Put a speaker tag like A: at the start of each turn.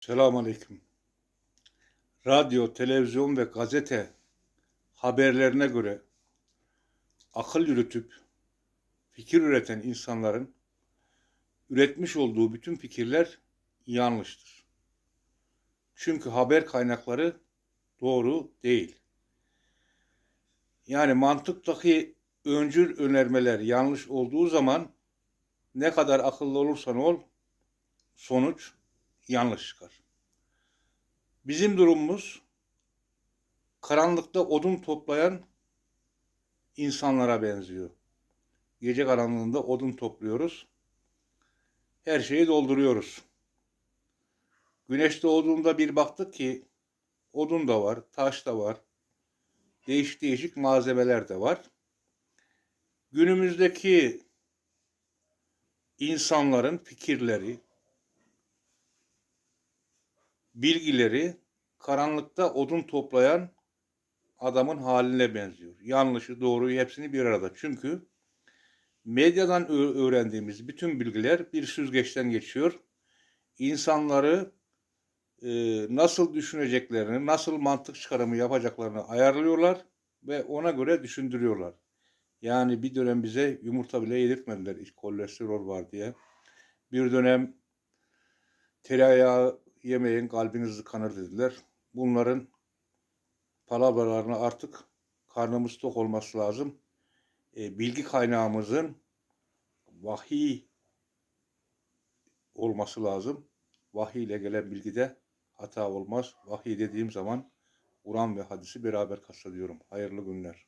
A: Selamünaleyküm. Radyo, televizyon ve gazete haberlerine göre akıl yürütüp fikir üreten insanların üretmiş olduğu bütün fikirler yanlıştır. Çünkü haber kaynakları doğru değil. Yani mantıktaki öncül önermeler yanlış olduğu zaman ne kadar akıllı olursan ol sonuç yanlış çıkar. Bizim durumumuz karanlıkta odun toplayan insanlara benziyor. Gece karanlığında odun topluyoruz. Her şeyi dolduruyoruz. Güneş doğduğunda bir baktık ki odun da var, taş da var. Değişik değişik malzemeler de var. Günümüzdeki insanların fikirleri, bilgileri karanlıkta odun toplayan adamın haline benziyor. Yanlışı, doğruyu hepsini bir arada. Çünkü medyadan öğrendiğimiz bütün bilgiler bir süzgeçten geçiyor. İnsanları e, nasıl düşüneceklerini, nasıl mantık çıkarımı yapacaklarını ayarlıyorlar ve ona göre düşündürüyorlar. Yani bir dönem bize yumurta bile yedirtmediler kolesterol var diye. Bir dönem tereyağı yemeyin kalbiniz tıkanır dediler. Bunların palavralarına artık karnımız tok olması lazım. E, bilgi kaynağımızın vahiy olması lazım. Vahiy ile gelen bilgide hata olmaz. Vahiy dediğim zaman Kur'an ve hadisi beraber kastediyorum. Hayırlı günler.